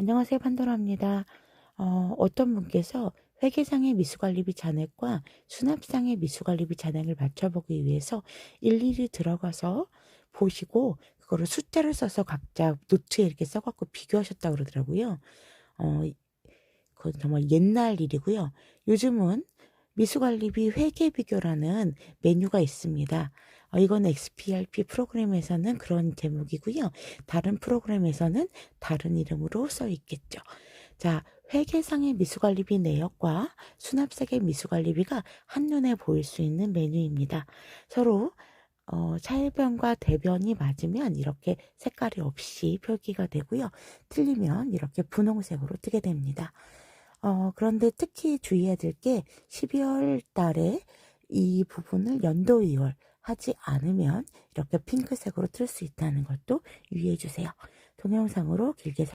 안녕하세요. 판도라입니다. 어, 어떤 분께서 회계상의 미수관리비 잔액과 수납상의 미수관리비 잔액을 맞춰보기 위해서 일일이 들어가서 보시고 그거를 숫자를 써서 각자 노트에 이렇게 써갖고 비교하셨다고 그러더라고요. 어, 그건 정말 옛날 일이고요. 요즘은 미수관리비 회계 비교라는 메뉴가 있습니다. 어, 이건 XPRP 프로그램에서는 그런 제목이고요. 다른 프로그램에서는 다른 이름으로 써 있겠죠. 자, 회계상의 미수관리비 내역과 수납상의 미수관리비가 한눈에 보일 수 있는 메뉴입니다. 서로 어, 차일변과 대변이 맞으면 이렇게 색깔이 없이 표기가 되고요. 틀리면 이렇게 분홍색으로 뜨게 됩니다. 어, 그런데 특히 주의해야 될 게 12월 달에 이 부분을 연도 이월 하지 않으면 이렇게 핑크색으로 틀 수 있다는 것도 유의해 주세요. 동영상으로 길게